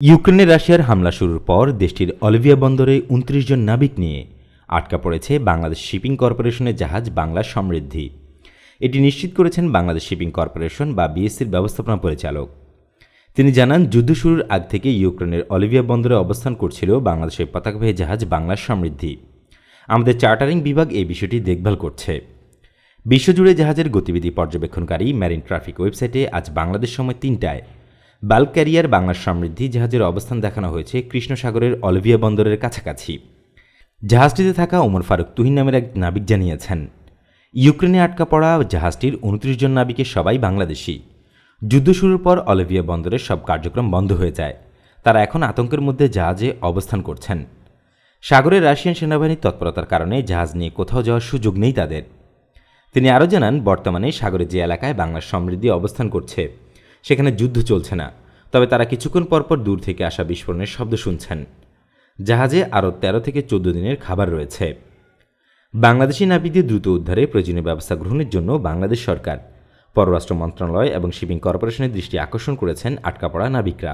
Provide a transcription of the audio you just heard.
ইউক্রেনে রাশিয়ার হামলা শুরুর পর দেশটির অলিভিয়া বন্দরে উনত্রিশ জন নাবিক নিয়ে আটকা পড়েছে বাংলাদেশ শিপিং কর্পোরেশনের জাহাজ বাংলা সমৃদ্ধি। এটি নিশ্চিত করেছেন বাংলাদেশ শিপিং কর্পোরেশন বা বিএসসির ব্যবস্থাপনা পরিচালক। তিনি জানান, যুদ্ধ শুরুর আগ থেকে ইউক্রেনের অলিভিয়া বন্দরে অবস্থান করছিল বাংলাদেশের পতাকাবাহী জাহাজ বাংলা সমৃদ্ধি। আমাদের চার্টারিং বিভাগ এই বিষয়টি দেখভাল করছে। বিশ্বজুড়ে জাহাজের গতিবিধি পর্যবেক্ষণকারী ম্যারিন ট্রাফিক ওয়েবসাইটে আজ বাংলাদেশ সময় তিনটায় বাল্ক ক্যারিয়ার বাংলার সমৃদ্ধি জাহাজের অবস্থান দেখানো হয়েছে কৃষ্ণসাগরের অলিভিয়া বন্দরের কাছাকাছি। জাহাজটিতে থাকা ওমর ফারুক তুহিন নামের এক নাবিক জানিয়েছেন, ইউক্রেনে আটকা পড়া জাহাজটির উনত্রিশ জন নাবিকের সবাই বাংলাদেশি। যুদ্ধ শুরুর পর অলিভিয়া বন্দরের সব কার্যক্রম বন্ধ হয়ে যায়। তারা এখন আতঙ্কের মধ্যে জাহাজে অবস্থান করছেন। সাগরে রাশিয়ান সেনাবাহিনীর তৎপরতার কারণে জাহাজ নিয়ে কোথাও যাওয়ার সুযোগ নেই তাদের। তিনি আরও জানান, বর্তমানে সাগরে যে এলাকায় বাংলার সমৃদ্ধি অবস্থান করছে সেখানে যুদ্ধ চলছে না। তবে তারা কিছুক্ষণ পরপর দূর থেকে আসা বিস্ফোরণের শব্দ শুনছেন। জাহাজে আরও তেরো থেকে চোদ্দ দিনের খাবার রয়েছে। বাংলাদেশি নাবিকদের দ্রুত উদ্ধারে প্রয়োজনীয় ব্যবস্থা গ্রহণের জন্য বাংলাদেশ সরকার, পররাষ্ট্র মন্ত্রণালয় এবং শিপিং কর্পোরেশনের দৃষ্টি আকর্ষণ করেছেন আটকা পড়া নাবিকরা।